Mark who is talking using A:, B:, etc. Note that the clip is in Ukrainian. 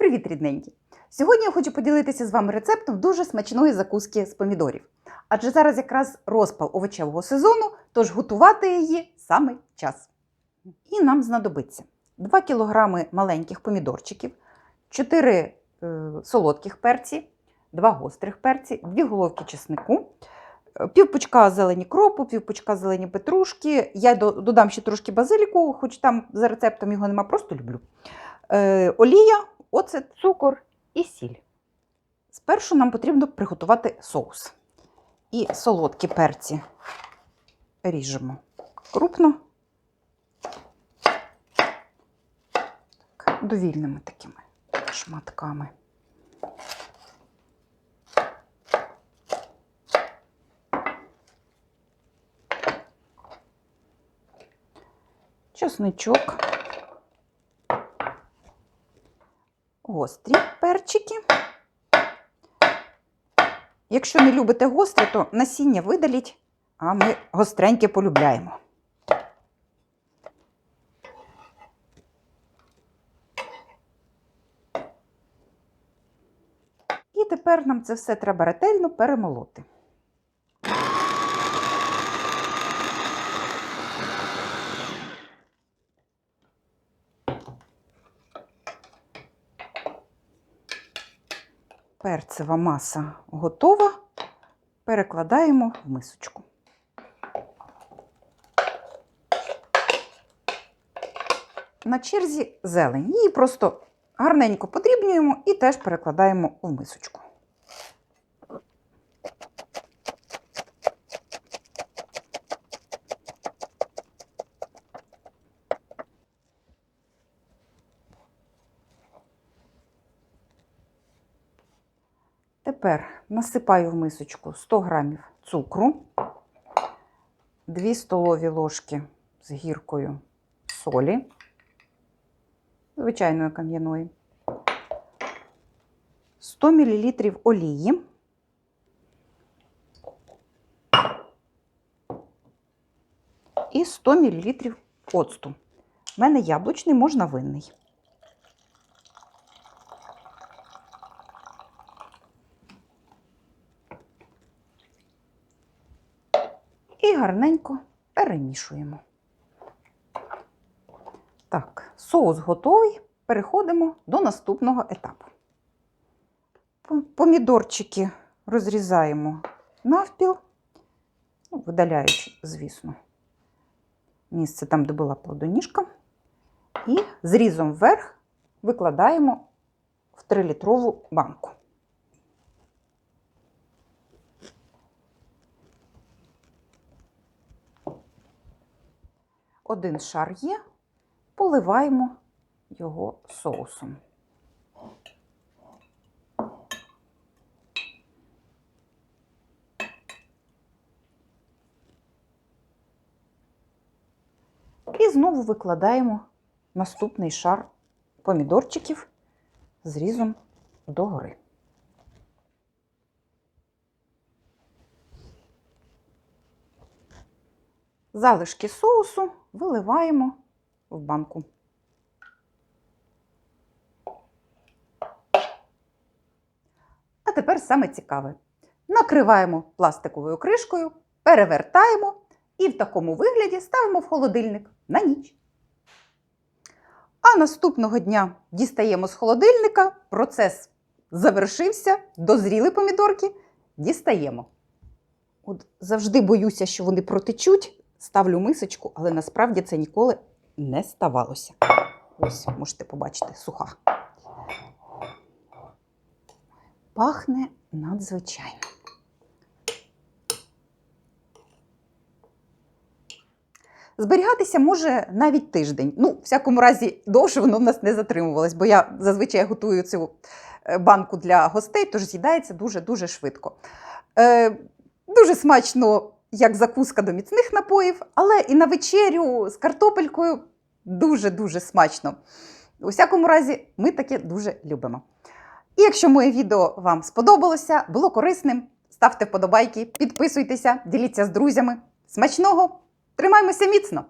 A: Привіт, рідненькі! Сьогодні я хочу поділитися з вами рецептом дуже смачної закуски з помідорів. Адже зараз якраз розпал овочевого сезону, тож готувати її саме час. І нам знадобиться 2 кг маленьких помідорчиків, 4 е, солодких перці, 2 гострих перці, 2 головки чеснику, е, пів пучка зелені кропу, пів пучка зелені петрушки. Я додам ще трошки базиліку, хоч там за рецептом його нема, просто люблю. Е, олія, оцет, цукор і сіль. Спершу нам потрібно приготувати соус. І солодкі перці ріжемо крупно, так, довільними такими шматками. Чесничок. Гострі перчики. Якщо не любите гостре, то насіння видаліть, а ми гостреньке полюбляємо. І тепер нам це все треба ретельно перемолоти. Перцева маса готова. Перекладаємо в мисочку. На черзі зелень. Її просто гарненько подрібнюємо і теж перекладаємо в мисочку. Тепер насипаю в мисочку 100 грамів цукру, 2 столові ложки з гіркою солі, звичайної кам'яної, 100 мл олії, і 100 мл оцту. У мене яблучний, можна винний. І гарненько перемішуємо. Так, соус готовий. Переходимо до наступного етапу. Помідорчики розрізаємо навпіл, ну, видаляючи, звісно, місце там, де була плодоніжка. І зрізом вверх викладаємо в 3-літрову банку. Один шар є, поливаємо його соусом. І знову викладаємо наступний шар помідорчиків зрізом догори. Залишки соусу виливаємо в банку. А тепер саме цікаве. Накриваємо пластиковою кришкою, перевертаємо і в такому вигляді ставимо в холодильник на ніч. А наступного дня дістаємо з холодильника, процес завершився, дозріли помідорки, дістаємо. От завжди боюся, що вони протечуть, ставлю мисочку, але насправді це ніколи не ставалося. Ось, можете побачити, суха. Пахне надзвичайно. Зберігатися може навіть тиждень. Ну, в всякому разі, довше воно в нас не затримувалось, бо я зазвичай готую цю е, банку для гостей, тож з'їдається дуже-дуже швидко. Е, дуже смачно, як закуска до міцних напоїв, але і на вечерю з картопелькою дуже-дуже смачно. У всякому разі, ми таке дуже любимо. І якщо моє відео вам сподобалося, було корисним, ставте вподобайки, підписуйтеся, діліться з друзями. Смачного! Тримаймося міцно!